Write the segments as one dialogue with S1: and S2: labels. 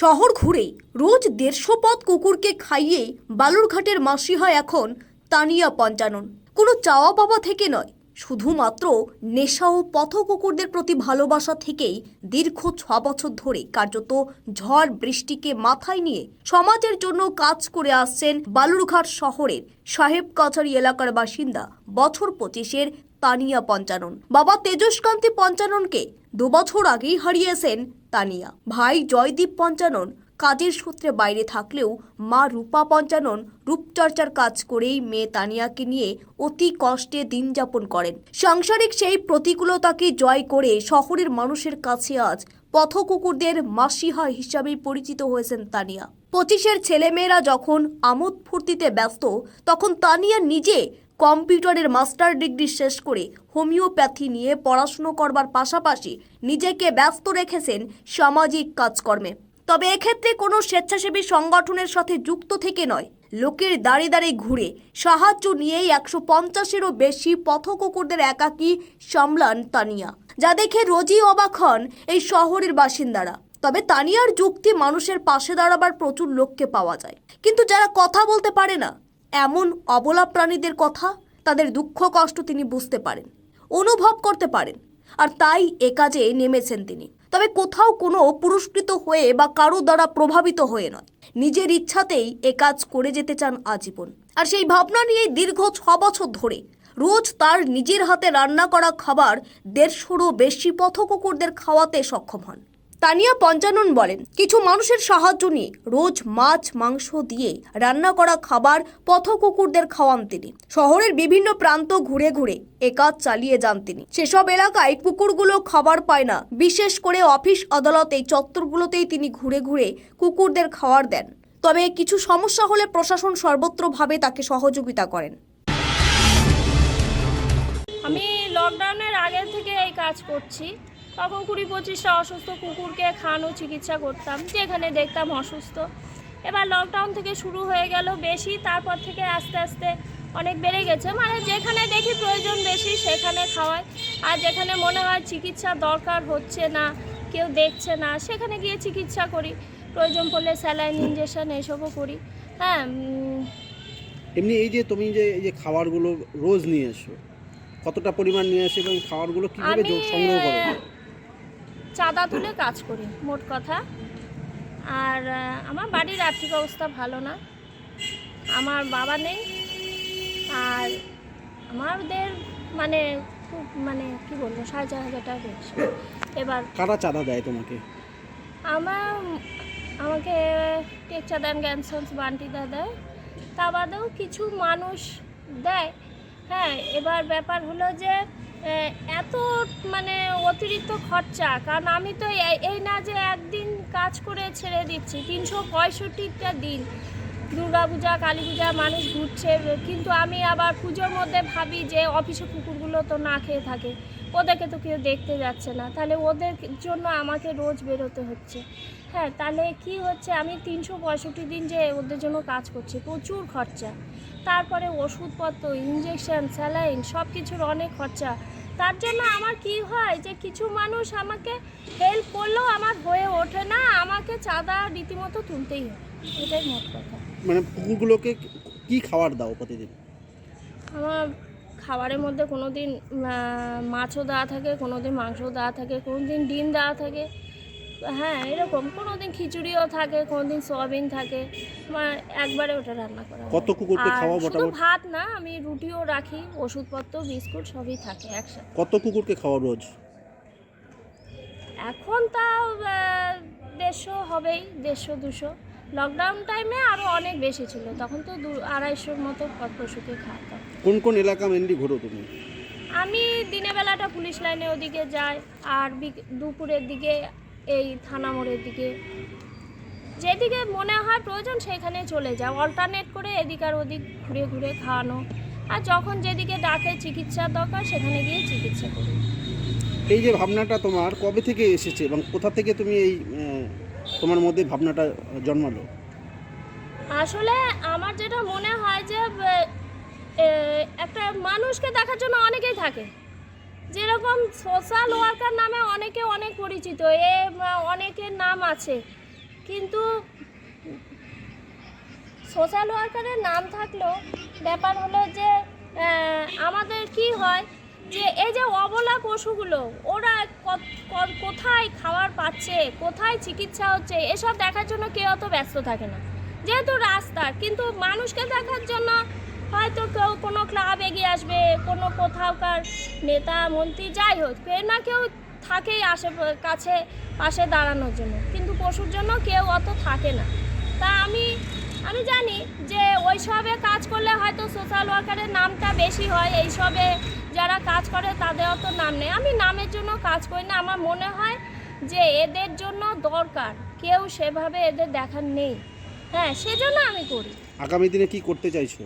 S1: শহর ঘুরেই রোজ দেড়শো পথ কুকুরকে খাইয়ে বালুরঘাটের মাসি হয় এখন তানিয়া পঞ্চানন। কোনো চাওয়া পাওয়া থেকে নয়, শুধুমাত্র নেশা ও পথ কুকুরদের প্রতি ভালোবাসা থেকেই দীর্ঘ ছ বছর ধরে কার্যত ঝড় বৃষ্টিকে মাথায় নিয়ে সমাজের জন্য কাজ করে আসছেন বালুরঘাট শহরের সাহেব কাছারি এলাকার বাসিন্দা বছর পঁচিশের তানিয়া পঞ্চানন। বাবা তেজস্কান্তি পঞ্চাননকে দুবছর আগেই হারিয়েছেন তানিয়া। ভাই জয়দীপ পঞ্চানন কাজের সূত্রে বাইরে থাকলেও মা রূপা পঞ্চানন রূপচর্চার কাজ করেই মেয়ে তানিয়াকে নিয়ে অতি কষ্টে দিন যাপন করেন। সাংসারিক সেই প্রতিকূলতাকে জয় করে শহরের মানুষের কাছে আজ পথ কুকুরদের মাসিহা হিসাবেই পরিচিত হয়েছেন তানিয়া। পঁচিশের ছেলেমেয়েরা যখন আমোদ ফুর্তিতে ব্যস্ত, তখন তানিয়া নিজে কম্পিউটারের মাস্টার ডিগ্রি শেষ করে হোমিওপ্যাথি নিয়ে পড়াশুনো করবার পাশাপাশি নিজেকে ব্যস্ত রেখেছেন সামাজিক কাজকর্মে। তবে এক্ষেত্রে কোনো স্বেচ্ছাসেবী সংগঠনের সাথে যুক্ত থেকে নয়, লোকের দাঁড়ে দাঁড়ে ঘুরে সাহায্য নিয়েই একশো পঞ্চাশেরও বেশি পথকুকুরদের একাকী সামলান তানিয়া, যা দেখে রোজই অবাক হন এই শহরের বাসিন্দারা। তবে তানিয়ার যুক্তি মানুষের পাশে দাঁড়াবার প্রচুর লোককে পাওয়া যায়। কিন্তু যারা কথা বলতে পারে না এমন অবলা প্রাণীদের কথা তাদের দুঃখ কষ্ট তিনি বুঝতে পারেন, অনুভব করতে পারেন, আর তাই এ কাজে নেমেছেন তিনি। তবে কোথাও কোনো পুরস্কৃত হয়ে বা কারও দ্বারা প্রভাবিত হয়ে নয়। নিজের ইচ্ছাতেই এ কাজ করে যেতে চান আজীবন। আর সেই ভাবনা নিয়েই দীর্ঘ ছ বছর ধরে রোজ তার নিজের হাতে রান্না করা খাবার দেড়শোরও বেশি পথকুকুরদের খাওয়াতে সক্ষম হন। তানিয়া পঞ্চানন বলেন, কিছু মানুষের সাহায্য নিয়ে রোজ মাছ, মাংস দিয়ে রান্না করা খাবার পথ কুকুরদের খাওয়ান তিনি। শহরের বিভিন্ন প্রান্ত ঘুরে ঘুরে এ কাজ চালিয়ে যান তিনি। সেসব এলাকায় কুকুরগুলো খাবার পায় না। বিশেষ করে অফিস, আদালত এই চত্বরগুলোতেই তিনি ঘুরে ঘুরে কুকুরদের খাবার দেন। তবে কিছু সমস্যা হলে প্রশাসন সর্বত্রভাবে তাকে সহযোগিতা করেন।
S2: আমি লকডাউনের আগে থেকে এই কাজ করছি। তখন কুড়ি পঁচিশটা অসুস্থ কুকুরকে খাওয়ানো চিকিৎসা করতাম যেখানে দেখতাম অসুস্থ। এবার লকডাউন থেকে শুরু হয়ে গেল বেশি তারপর থেকে আস্তে আস্তে অনেক বেড়ে গেছে। মানে যেখানে দেখি প্রয়োজন বেশি সেখানে খাওয়াই আর যেখানে মনে হয় চিকিৎসা দরকার হচ্ছে না কেউ দেখছে না সেখানে গিয়ে চিকিৎসা করি। প্রয়োজন পড়লে স্যালাইন ইঞ্জেকশন এসবও করি। হ্যাঁ
S3: এমনি এই যে তুমি যে এই যে খাবারগুলো রোজ নিয়ে এসো কতটা পরিমাণ নিয়ে আসো এবং খাবারগুলো কীভাবে সংগ্রহ করো?
S2: চাঁদা তুলে কাজ করি মোট কথা। আর আমার বাড়ির আর্থিক অবস্থা ভালো না। আমার বাবা নেই। আর আমাদের মানে খুব মানে কি বলব সাড়ে চার হাজার টাকা পেয়েছে এবার
S3: কারা চাঁদা দেয় তোমাকে?
S2: আমার আমাকে টেকচা দেন জ্ঞানসন্স বান্টি দেয়। তা বাদেও কিছু মানুষ দেয়। হ্যাঁ এবার ব্যাপার হলো যে এত মানে অতিরিক্ত খরচা। কারণ আমি তো এই- না যে একদিন কাজ করে ছেড়ে দিচ্ছি, তিনশো পঁয়ষট্টিটা দিন। দুর্গা পূজা কালী পূজা মানুষ ঘুরছে, কিন্তু আমি আবার পুজোর মধ্যে ভাবি যে অফিসে কুকুরগুলো তো না খেয়ে থাকে। ওদেরকে তো কেউ দেখতে যাচ্ছে না। তাহলে ওদের জন্য আমাকে রোজ বেরোতে হচ্ছে। হ্যাঁ তাহলে কি হচ্ছে? আমি তিনশো পঁয়ষট্টি দিন যে ওদের জন্য কাজ করছি প্রচুর খরচা। তারপরে ওষুধপত্র ইঞ্জেকশন স্যালাইন সব কিছুর অনেক খরচা। তার জন্য আমার কি হয় যে কিছু মানুষ আমাকে হেল্প করলেও আমার হয়ে ওঠে না আমাকে চাঁদা রীতিমতো তুলতেই হয়। এটাই মোট কথা।
S3: মানে কুকুরগুলোকে কি খাবার দাও প্রতিদিন?
S2: আমার খাবারের মধ্যে কোনো দিন মাছও দেওয়া থাকে কোনো দিন মাংসও দেওয়া থাকে কোনো দিন ডিম দেওয়া থাকে। হ্যাঁ এরকম। কোনো দিন খিচুড়িও থাকে কোনো দিন সয়াবিন থাকে। একবারে ওটা রান্না করা
S3: কত কুকুরকে খাওয়া
S2: শুধু ভাত না আমি রুটিও রাখি ওষুধপত্র বিস্কুট সবই থাকে একসাথে।
S3: কত কুকুরকে খাওয়া রোজ?
S2: এখন তাও দেড়শো হবেই দেড়শো দুশো। লকডাউন টাইমে আরও অনেক বেশি ছিল। তখন তো দু আড়াইশোর মতো পশুকে খাওয়াতাম
S3: কোন কোন এলাকা মেনলি ঘোরো তুমি?
S2: আমি দিনের বেলাটা পুলিশ লাইনে ওদিকে যাই আর দুপুরের দিকে এই থানা মোড়ের দিকে। যেদিকে মনে হয় প্রয়োজন সেখানে চলে যাও অল্টারনেট করে এদিক আর ওদিক ঘুরে ঘুরে খাওয়ানো। আর যখন যেদিকে ডাকে চিকিৎসার দরকার সেখানে গিয়ে চিকিৎসা করি।
S3: এই যে ভাবনাটা তোমার কবে থেকে এসেছে এবং কোথা থেকে তুমি এই তোমার মধ্যে ভাবনাটা জন্মালো?
S2: আসলে আমার যেটা মনে হয় যে একটা মানুষকে দেখার জন্য অনেকেই থাকে। যেরকম সোশ্যাল ওয়ার্কার নামে অনেকে অনেক পরিচিত, এ অনেকের নাম আছে। কিন্তু সোশ্যাল ওয়ার্কারের নাম থাকলেও ব্যাপার হলো যে আমাদের কি হয় যে এই যে অবলা পশুগুলো, ওরা কোথায় খাবার পাচ্ছে, কোথায় চিকিৎসা হচ্ছে, এসব দেখার জন্য কেউ অত ব্যস্ত থাকে না। যেহেতু রাস্তার কিন্তু মানুষকে দেখার জন্য হয়তো কেউ কোনো ক্লাব এগিয়ে আসবে, কোনো কোথাওকার নেতা, মন্ত্রী, যাই হোক কেউ না কেউ থাকেই আশে কাছে, পাশে দাঁড়ানোর জন্য। কিন্তু পশুর জন্য কেউ অত থাকে না। তা আমি যে ওইসবে কাজ করলে হয়তো সোশ্যাল ওয়ার্কারের নামটা বেশি হয় এইসবে যারা কাজ করে তাদের অত নাম নেই। আমি নামের জন্য কাজ করি না আমার মনে হয় যে এদের জন্য দরকার কেউ সেভাবে এদের দেখার নেই। হ্যাঁ সেজন্য আমি করি।
S3: আগামী দিনে কি করতে চাইছো?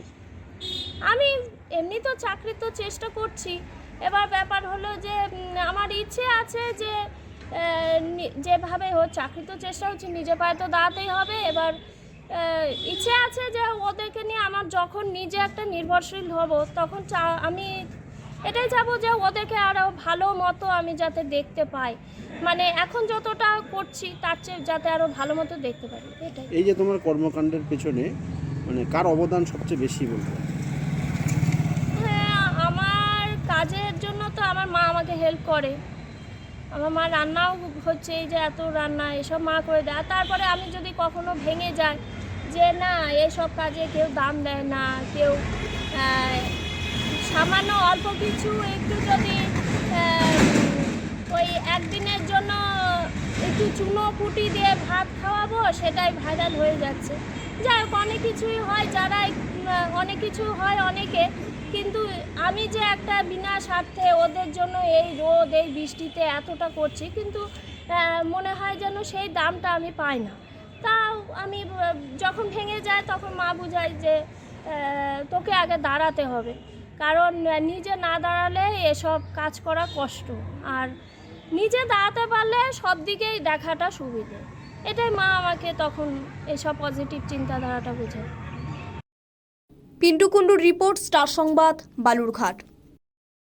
S2: আমি এমনি তো চাকরি তো চেষ্টা করছি। এবার ব্যাপার হলো যে আমার ইচ্ছে আছে যে যেভাবে হোক চাকরি তো চেষ্টা হচ্ছে নিজে পায়ে তো দাঁড়াতেই হবে। এবার ইচ্ছে আছে যে ওদেরকে নিয়ে আমার যখন নিজে একটা নির্ভরশীল হব তখন আমি এটাই চাবো যে ওদেরকে আরও ভালো মতো আমি যাতে দেখতে পাই। মানে এখন যতটা করছি তার চেয়ে যাতে আরও ভালো মতো দেখতে পারি। এটাই।
S3: এই যে তোমার কর্মকাণ্ডের পেছনে মানে কার অবদান সবচেয়ে বেশি বলব
S2: হ্যাঁ আমার কাজের জন্য তো আমার মা আমাকে হেল্প করে। আমার মা রান্নাও হচ্ছে এই যে এত রান্না এসব মা করে দেয়। তারপরে আমি যদি কখনো ভেঙে যাই যে না, এসব কাজে কেউ দাম দেয় না, কেউ সামান্য অল্প কিছু একটু যদি ওই একদিনের জন্য একটু চুনো পুটি দিয়ে ভাত খাওয়াবো, সেটাই ভাইরাল হয়ে যাচ্ছে। যাই হোক, অনেক কিছুই হয়, যারা অনেক কিছু হয় অনেকে, কিন্তু আমি যে একটা বিনা স্বার্থে ওদের জন্য এই রোদ, এই বৃষ্টিতে এতটা করছি, কিন্তু মনে হয় যেন সেই দামটা আমি পাই না। তাও আমি যখন ভেঙে যায় তখন মা বুঝায় যে তোকে আগে দাঁড়াতে হবে। কারণ নিজে না দাঁড়ালে এসব কাজ করা কষ্ট। আর নিজে দাঁড়াতে পারলে সব দিকেই দেখাটা সুবিধে। এটাই মা আমাকে তখন এসব পজিটিভ চিন্তাধারাটা বোঝায়।
S1: পিন্টু কুণ্ডুর রিপোর্ট, স্টার সংবাদ, বালুরঘাট।